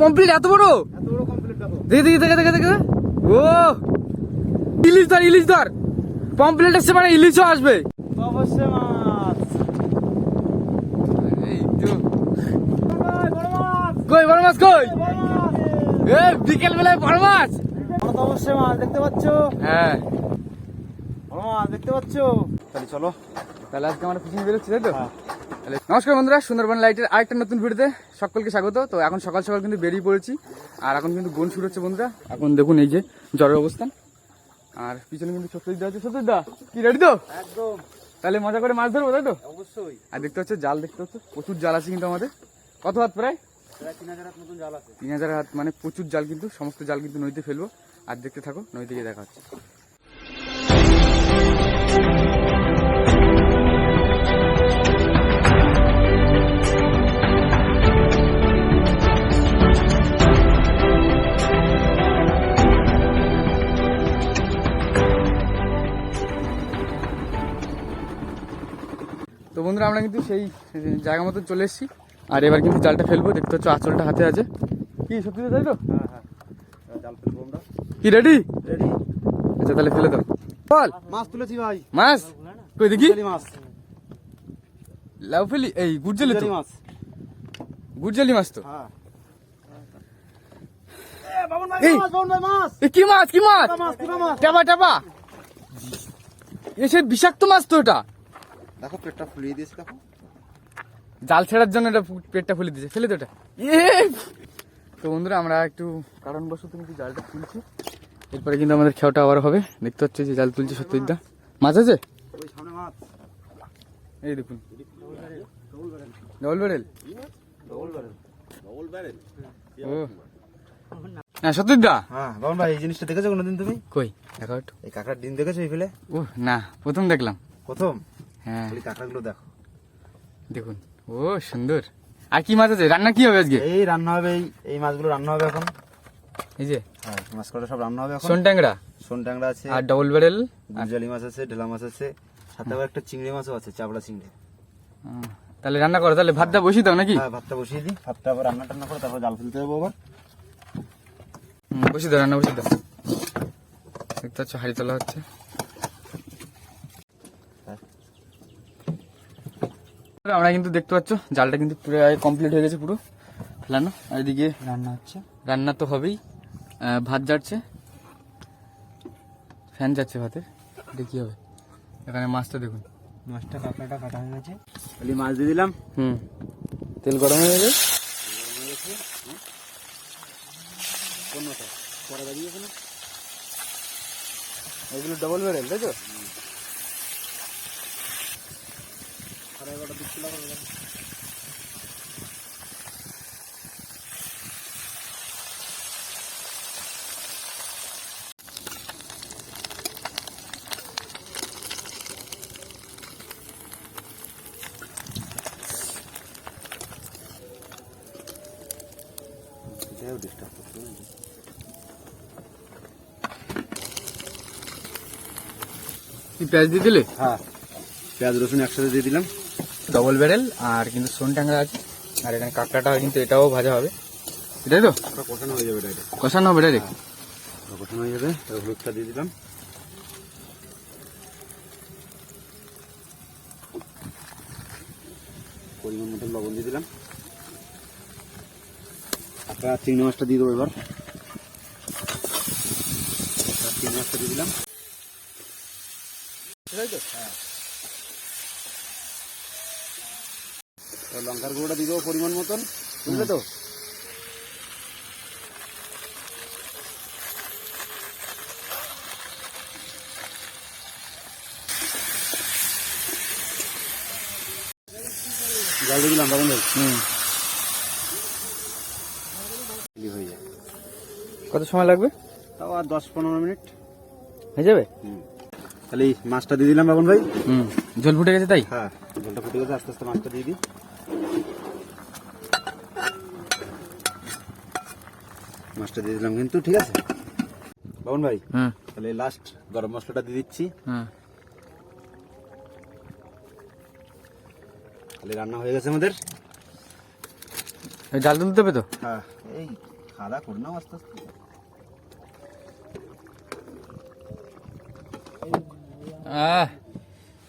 পম্পলেট এত বড়? দেখো। দেখে দেখে দেখে দেখে। ও! ইলিশ ধর ইলিশ ধর। পম্পলেট এসছে মানে ইলিশও আসবে। অবশ্যই মাছ। কই বড় মাছ? কই বড় মাছ এ বিকেল বেলায় বড় মাছ। বড় তো অবশ্যই মাছ দেখতে পাচ্ছ? হ্যাঁ। বড় মাছ দেখতে পাচ্ছ? তাহলে চলো। তাহলে আজকে আমরা ফিশিং বেরোচ্ছি তাই তো? হ্যাঁ। নমস্কার বন্ধুরা সুন্দরবন লাইটের আরেকটা নতুন ভিডিওতে সকলকে স্বাগত। তো এখন সকাল সকাল কিন্তু বেরিয়ে পড়েছি আর এখন কিন্তু বন শুরু হচ্ছে বন্ধুরা। এখন দেখুন এই যে জ্বরের অবস্থান আর পিছনে কিন্তু সত্যজিৎ আছে। সত্যজিৎ দা কি রেডি তো? একদম। তাহলে মজা করে মাছ ধরবো তাই তো? অবশ্যই। আর দেখতে হচ্ছে জাল দেখতে হচ্ছে প্রচুর জাল আছে কিন্তু আমাদের। কত হাত প্রায়? তিন হাজার হাত মানে প্রচুর জাল কিন্তু সমস্ত জাল কিন্তু নদীতে ফেলব। আর দেখতে থাকো নদীতে গিয়ে দেখা হচ্ছে। বন্ধুরা আমরা কিন্তু সেই জায়গা মতো চলে এসেছি। আর এবার কিন্তু জালটা ফেলব দেখতে হচ্ছে আঁচলটা হাতে আছে। কি সত্যি তাই তো? হ্যাঁ হ্যাঁ। এবার জাল ফেলব আমরা। কি রেডি রেডি আচ্ছা তাহলে ফেলে দাও। বল। মাছ তুলেছি ভাই। মাছ? কই দেখি। মাছ। লাউ ফেলি এই গুড়জালি তো। মাছ। গুড়জালি মাছ তো। হ্যাঁ। এ, বাবন ভাই মাছ, বাবন ভাই মাছ। কি মাছ কি মাছ? টিপা মাছ মাছ। টাবা টাবা এসে বিষাক্ত মাছ তো এটা। দেখো পেটটা ফুলিয়ে দিয়েছে দেখো। জাল ছেড়ার জন্য এটা পেটটা ফুলে দিয়েছে। ফেলে তো এটা! তো বন্ধুরা আমরা একটু কারণবশত কিন্তু জালটা তুলছি। এরপরে কিন্তু আমাদের খেয়াটা আবার হবে। দেখতে হচ্ছে যে জাল তুলছে সত্যজিৎদা মাছ আছে? ওই সামনে মাছ এই দেখুন। ডবল ব্যারেল ও। হ্যাঁ সত্যজিৎদা হ্যাঁ বাবন ভাই এই জিনিসটা দেখেছ কোনোদিন তুমি? কই? দেখো একটু এই কাঁকড়ার ডিম দেখেছ এই ফেলে? ও না প্রথম দেখলাম। প্রথম? হ্যাঁ। কাঁকড়াগুলো দেখো। দেখুন। ও সুন্দর। আর কি মাছ আছে? রান্না কি হবে আজকে? এই রান্না হবে এই এই মাছগুলো রান্না হবে এখন। এই যে হ্যাঁ মাছগুলো সব রান্না হবে এখন। সোন ট্যাংরা সোন ট্যাংরা আছে আর ডবল ব্যারেল গুজালি মাছ আছে ঢেলা মাছ আছে সাথে আবার একটা চিংড়ি মাছও আছে চাবড়া চিংড়ি। তাহলে রান্না করো তাহলে ভাতটা বসিয়ে দাও নাকি? হ্যাঁ ভাতটা বসিয়ে দিই। ভাতটা আবার রান্না টান্না করে তারপর জাল ফেলতে হবে আবার। বসিয়ে দাও রান্না বসিয়ে দাও। দেখতে হচ্ছে হাড়ি তোলা হচ্ছে। আমরা কিন্তু দেখতে পাচ্ছ জালটা কিন্তু পুরো কমপ্লিট হয়ে গেছে পুরো। ফেলানো। আর এদিকে রান্না হচ্ছে। রান্না তো হবেই। ভাত যাচ্ছে ফ্যান যাচ্ছে ভাতের। এটা কি হবে? এখানে মাছটা দেখুন। মাছটা কাঁকড়াটা কাটা হয়ে গেছে। খালি মাছ দিয়ে দিলাম। হুম। তেল গরম হয়ে গেছে। কোনটা পরে দাঁড়িয়েছে না এগুলো ডবল ব্যারেল তাই তো সাড়ে এগারোটা দিক খোলা করে দিলাম। এটাও disturb করছে, বুঝলি? কি পেঁয়াজ দিয়ে দিলে? হ্যাঁ। পেঁয়াজ রসুন একসাথে দিয়ে দিলাম। ডবল ব্যারেল আর কিন্তু সোন ট্যাংরা আছে। আর এখানে কাঁকড়াটা কিন্তু এটাও ভাজা হবে। এটাই তো? কষানো হয়ে যাবে এটা কষানো হবে ডাইরেক্ট ওটা কষানো হয়ে যাবে। হলুদটা দিয়ে দিলাম। পরিমাণ মতো লবণ দিয়ে দিলাম। আপনার চিংড়ি মাছটা দিয়ে দেবো এবার। চিংড়ি মাছটা দিয়ে দিলাম। তো? হ্যাঁ। লঙ্কার গুঁড়োটা দেবো পরিমাণ মতন বুঝলে তো? জল দিয়ে দিলাম বাবন হুম। হয়ে যায়। কত সময় লাগবে? তাও আর দশ পনেরো মিনিট। হয়ে যাবে? তাহলে এই মাছটা দিয়ে দিলাম বাবন ভাই। হুম জল ফুটে গেছে তাই? হ্যাঁ জলটা ফুটে গেছে আস্তে আস্তে মাছটা দিয়ে দিই। মাছটা দিয়ে দিলাম কিন্তু ঠিক আছে? বাবন ভাই হুম তাহলে লাস্ট গরম মশলাটা দিয়ে দিচ্ছি। হুম তাহলে রান্না হয়ে গেছে আমাদের। জাল তুলতে হবে তো? হ্যাঁ এই খাওয়া দাওয়া করে নাও আস্তে আস্তে। আহ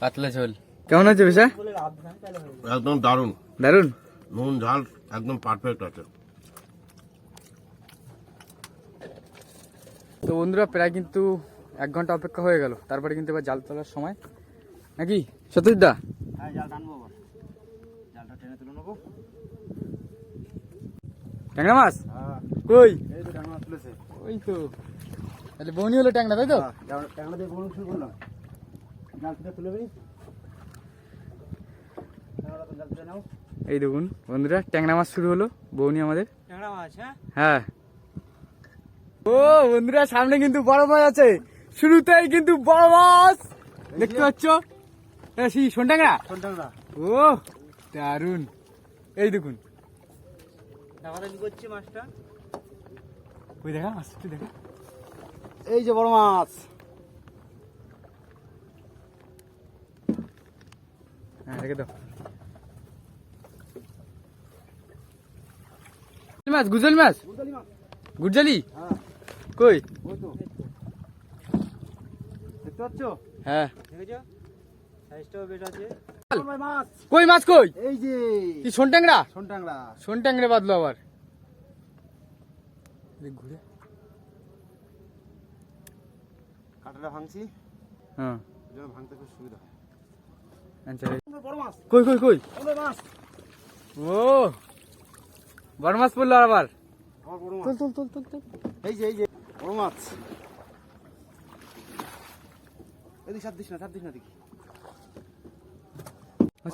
পাতলা ঝোল। কেমন আছে বেশা একদম দারুণ। দারুণ নুন ঝাল একদম পারফেক্ট আছে। তো বন্ধুরা প্রায় কিন্তু এক ঘণ্টা অপেক্ষা হয়ে গেল। তারপরে কিন্তু এবার জাল তোলার সময়। নাকি? সতীশ দা? হ্যাঁ ট্যাংরা মাছ? হ্যাঁ। কই? ওই তো। তাহলে বনি হলো ট্যাংরা তাই তো? হ্যাঁ, টানা দিয়ে কোনো শুরু করলাম এই দেখুন বন্ধুরা ট্যাংরা মাছ শুরু হলো বৌনি আমাদের। হ্যাঁ? হ্যাঁ। ও বন্ধুরা সামনে কিন্তু বড় মাছ আছে। শুরুতেই কিন্তু বড় মাছ। দেখতে পাচ্ছ? সেই সোনটাংরা ও দারুণ এই দেখুন। ওই দেখা মাছটি দেখা। এই যে বড় মাছ। হ্যাঁ রেখে দাও। মাছ গুজল মাছ। গুজলি হ্যাঁ কই? দেখতে পাচ্ছ? হ্যাঁ। কই মাছ? কই এই যে। কি বাদলো আবার। ঘুরে। কাঁটাটা ভাঙছি। হ্যাঁ। ভাঙতে খুব সুবিধা হয়। কই কই কই? ও বড় মাছ পড়ল আবার। চল চল চল চল চল এই যে এই যে বড় মাছ। এদিকে সাত দিস না সাত দিস না দেখি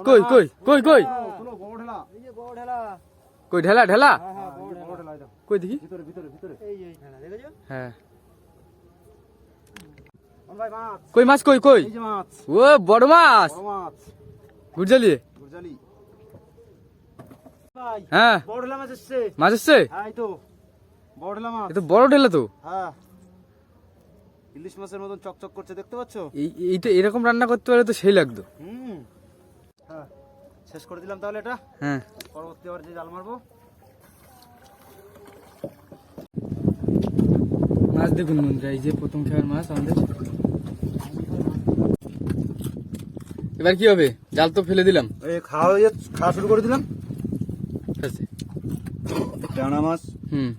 কই কই কই কই? ঢেলা। এই যে বড় ঢেলা। কই ঢেলা ঢেলা? হ্যাঁ হ্যাঁ কই দেখি? ভিতরে ভিতরে ভিতরে। এই যে ঢেলা দেখেছ? হ্যাঁ। কই মাছ কই কই? মাছ। ও বড় মাছ। গুরজালি হ্যাঁ। মাছ এসছে। হ্যাঁ বড় ঢেলা তো বড় ঢেলা তো। হ্যাঁ। ইলিশ মাছের মতন চকচক করছে দেখতে পাচ্ছ? এই এইটা এরকম রান্না করতে পারলে তো সেই লাগতো। হুম। হ্যাঁ। শেষ করে দিলাম তাহলে এটা। হ্যাঁ। পরবর্তী আবার যে জাল মারবো। মাছ দেখুন বন্ধুরা এই যে প্রথম খাবার মাছ আমাদের। এবার কি হবে? জাল তো ফেলে দিলাম। খাওয়া খাওয়া শুরু করে দিলাম। ট্যাংরা মাছ হুম।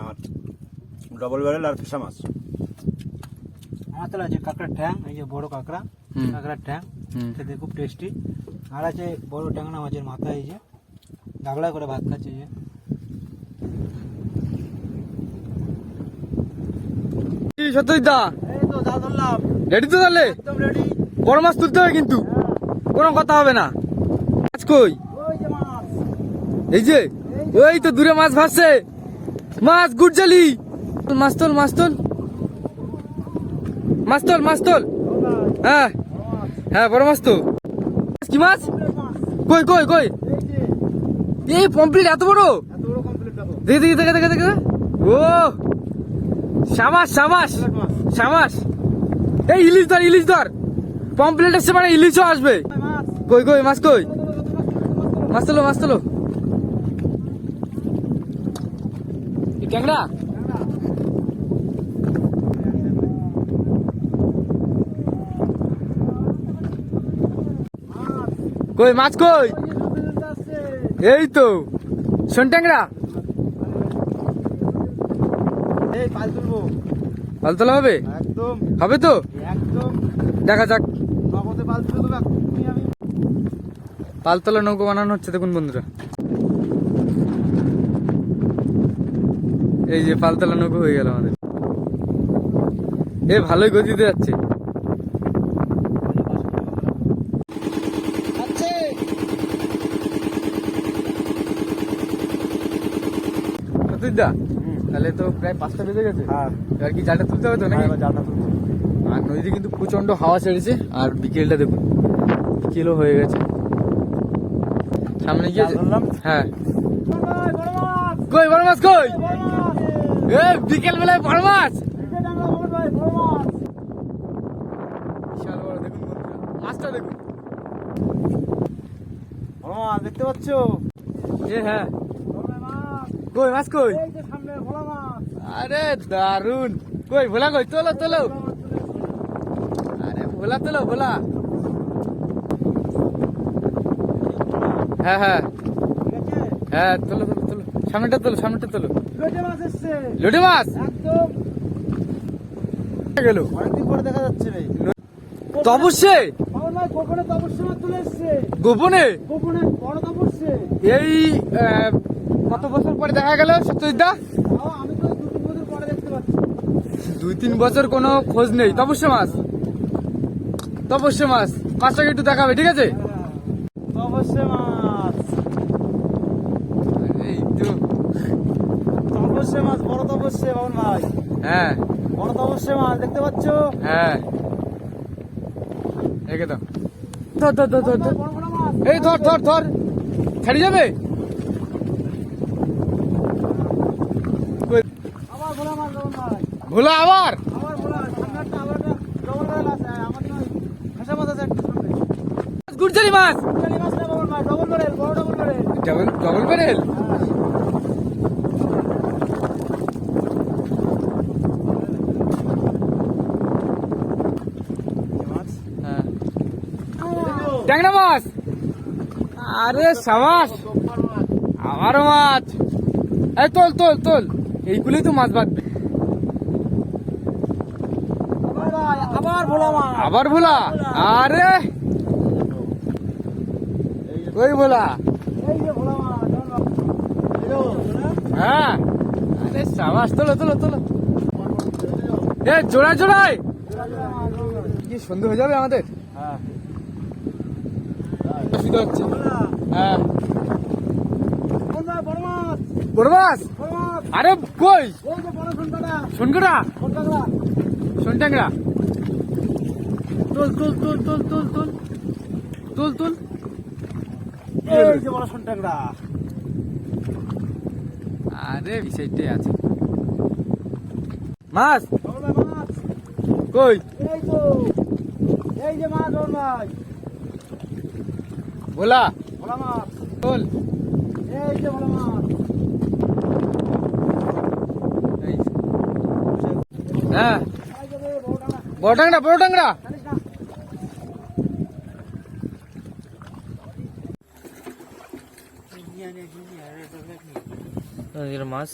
আর ডবল ব্যারেল আর ফিসা মাছ। আমার তাহলে আছে কাঁকড়ার ঠ্যাং এই যে বড় কাঁকড়া কাঁকড়ার ঠ্যাং হুম। খেতে খুব টেস্টি আর আছে বড় ট্যাংরা মাছের মাথা এই যে দাগলা করে ভাত খাচ্ছে এই যে। কি সত্যি দা। এই তো জাল ধরলাম। রেডি তো তাহলে? একদম রেডি বড় মাছ তুলতে হবে কিন্তু। কোনো কথা হবে না। মাছ কই? এই যে ওই তো দূরে মাছ ভাসছে। মাছ গুড়জালি মাছ তোল মাছ তোল। মাছ তোল মাছ তোল। হ্যাঁ হ্যাঁ বড় মাছ তো। কি মাছ? কই কই কই? এই যে এত বড়? দেখো, দেখে দেখে দেখে দেখে। ও, সাবাস মাছ সাবাস। এই ইলিশ ধর ইলিশ ধর। পমপ্লেট এসছে মানে ইলিশও আসবে। কই কই মাছ কই? মাছ তোলো মাছ তোলো। ট্যাংরা? কই মাছ কই? এই তো শোন ট্যাংরা। এই পাল তোলা হবে? একদম। হবে তো? একদম। দেখা যাক নগদে পাল তুলে দেবো এক্ষুনি আমি পালতলা নৌকো বানানো হচ্ছে দেখুন বন্ধুরা। এই যে পালতলা নৌকো হয়ে গেল আমাদের। এ ভালোই গতিতে যাচ্ছে। তাহলে তো প্রায় পাঁচটা বেজে গেছে। হ্যাঁ। এবার কি জালটা তুলতে হবে তো নাকি? এবার জালটা তুলবো। আর নদীতে কিন্তু প্রচণ্ড হাওয়া ছেড়েছে আর বিকেলটা দেখুন বিকেলও হয়ে গেছে। সামনে গিয়ে। হ্যাঁ। কই বড় মাছ কই এ বিকেল বেলায় বড় মাছ বিশাল বড় দেখুন মাছটা দেখুন। বড় মাছ দেখতে পাচ্ছ? এ হ্যাঁ। কই মাছ কই? সামনে ভোলা মাছ আরে দারুণ কই ভোলা কই? তোলো তোলো। আরে ভোলা তোলো ভোলা। হ্যাঁ হ্যাঁ। হ্যাঁ তোলো তোলো তোলো। সামনেটা তোলো সামনেটা তোলো। লোটে মাছ এসছে। লোটে মাছ? একদম। গেল? অনেকদিন পরে দেখা যাচ্ছে রে। তপস্যে গোপনে তুলে গোপনে? গোপনে বড় তপস্যে। এই কত বছর পরে দেখা গেল সত্যজিৎদা? তাও আমি তো দু বছর পরে দেখতে পাচ্ছি। দুই তিন বছর কোনো খোঁজ নেই। তপস্যা মাছ। তপস্যা মাছ। মাছটাকে একটু দেখাবে ঠিক আছে? বসছে বাবন ভাই। হ্যাঁ। অনত বসছে মাছ দেখতে পাচ্ছ? হ্যাঁ। একে দাও। ধর ধর ধর ধর এই ধর ধর ধর। ছাড়ি যাবে? ভোলা আবার? গুড়জালি মাছ। ডবল প্যারেল ট্যাংরা মাছ আরে সাবাস আমারও মাছ। এই তোল তোল তোল। এইগুলোই তো মাছ বাঁধবে। আবার ভোলা আবার ভোলা? আরে। ওই ভোলা। হ্যাঁ। আরে সাবাস তোলো তোলো তোলো। এ জোড়া জোড়ায়। কি সন্ধে হয়ে যাবে আমাদের? হচ্ছে। ভোলা। হ্যাঁ। বড় মাছ মাছ আরে কই? শোনকটা কোনটা শোন ট্যাংরা তোল তোল তোল তোল তোল তোল। তোল তোল। এই যে বড় সুন্দরটা আরে বিষয়টাই আছে। মাছ? মাছ কই? এই তো এই যে মাছ বাবুল ভাই ভোলা ভোলা মাছ বল এই যে ভোলা মাছ হ্যাঁ বড় ট্যাংরা বড় ট্যাংরা মাছ